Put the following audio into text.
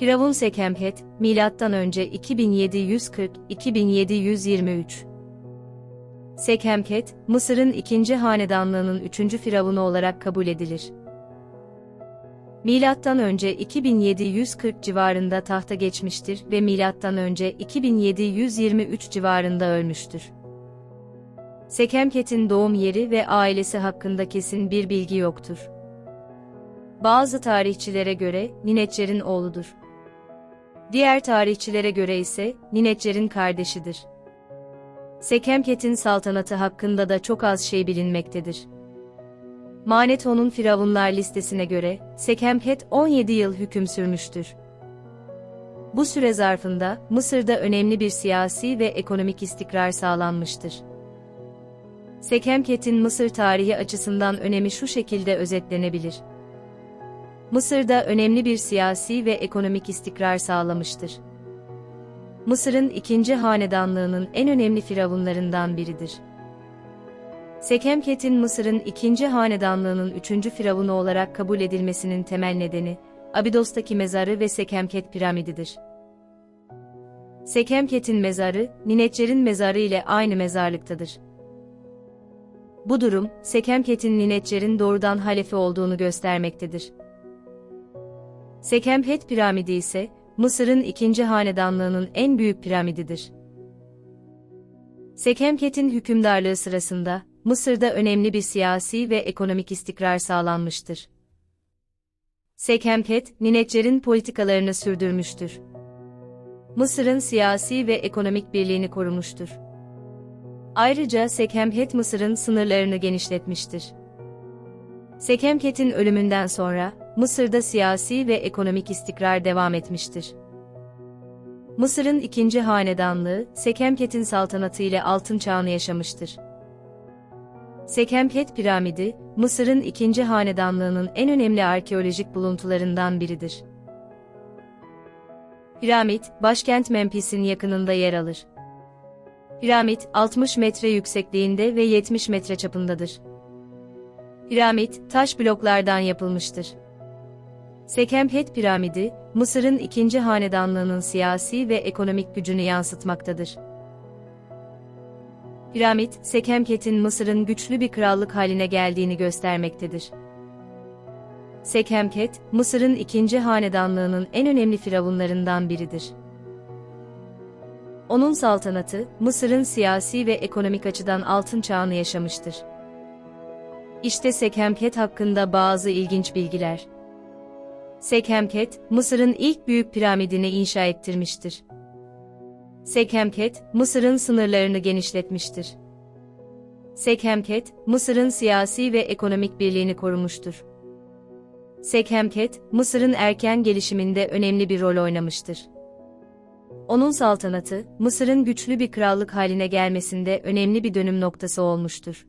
Firavun Sekemhet, milattan önce 2740-2723. Sekemket, Mısır'ın ikinci hanedanlığının üçüncü firavunu olarak kabul edilir. Milattan önce 2740 civarında tahta geçmiştir ve milattan önce 2723 civarında ölmüştür. Sekemket'in doğum yeri ve ailesi hakkında kesin bir bilgi yoktur. Bazı tarihçilere göre Ninetcer'in oğludur. Diğer tarihçilere göre ise Ninetcer'in kardeşidir. Sekemket'in saltanatı hakkında da çok az şey bilinmektedir. Maneto'nun firavunlar listesine göre Sekemket 17 yıl hüküm sürmüştür. Bu süre zarfında Mısır'da önemli bir siyasi ve ekonomik istikrar sağlanmıştır. Sekemket'in Mısır tarihi açısından önemi şu şekilde özetlenebilir. Mısır'da önemli bir siyasi ve ekonomik istikrar sağlamıştır. Mısır'ın ikinci hanedanlığının en önemli firavunlarından biridir. Sekemket'in Mısır'ın ikinci hanedanlığının üçüncü firavunu olarak kabul edilmesinin temel nedeni, Abidos'taki mezarı ve Sekemket piramididir. Sekemket'in mezarı, Ninetcer'in mezarı ile aynı mezarlıktadır. Bu durum, Sekemket'in Ninetcer'in doğrudan halefi olduğunu göstermektedir. Sekemhet piramidi ise, Mısır'ın ikinci hanedanlığının en büyük piramididir. Sekemket'in hükümdarlığı sırasında, Mısır'da önemli bir siyasi ve ekonomik istikrar sağlanmıştır. Sekemket, Ninetcer'in politikalarını sürdürmüştür. Mısır'ın siyasi ve ekonomik birliğini korumuştur. Ayrıca Sekemhet Mısır'ın sınırlarını genişletmiştir. Sekemket'in ölümünden sonra, Mısır'da siyasi ve ekonomik istikrar devam etmiştir. Mısır'ın ikinci hanedanlığı, Sekemket'in saltanatı ile altın çağını yaşamıştır. Sekemket piramidi, Mısır'ın ikinci hanedanlığının en önemli arkeolojik buluntularından biridir. Piramit, başkent Memphis'in yakınında yer alır. Piramit, 60 metre yüksekliğinde ve 70 metre çapındadır. Piramit, taş bloklardan yapılmıştır. Sekemhet piramidi, Mısır'ın ikinci hanedanlığının siyasi ve ekonomik gücünü yansıtmaktadır. Piramit, Sekemket'in Mısır'ın güçlü bir krallık haline geldiğini göstermektedir. Sekemket, Mısır'ın ikinci hanedanlığının en önemli firavunlarından biridir. Onun saltanatı, Mısır'ın siyasi ve ekonomik açıdan altın çağını yaşamıştır. İşte Sekemket hakkında bazı ilginç bilgiler. Sekemket, Mısır'ın ilk büyük piramidini inşa ettirmiştir. Sekemket, Mısır'ın sınırlarını genişletmiştir. Sekemket, Mısır'ın siyasi ve ekonomik birliğini korumuştur. Sekemket, Mısır'ın erken gelişiminde önemli bir rol oynamıştır. Onun saltanatı, Mısır'ın güçlü bir krallık haline gelmesinde önemli bir dönüm noktası olmuştur.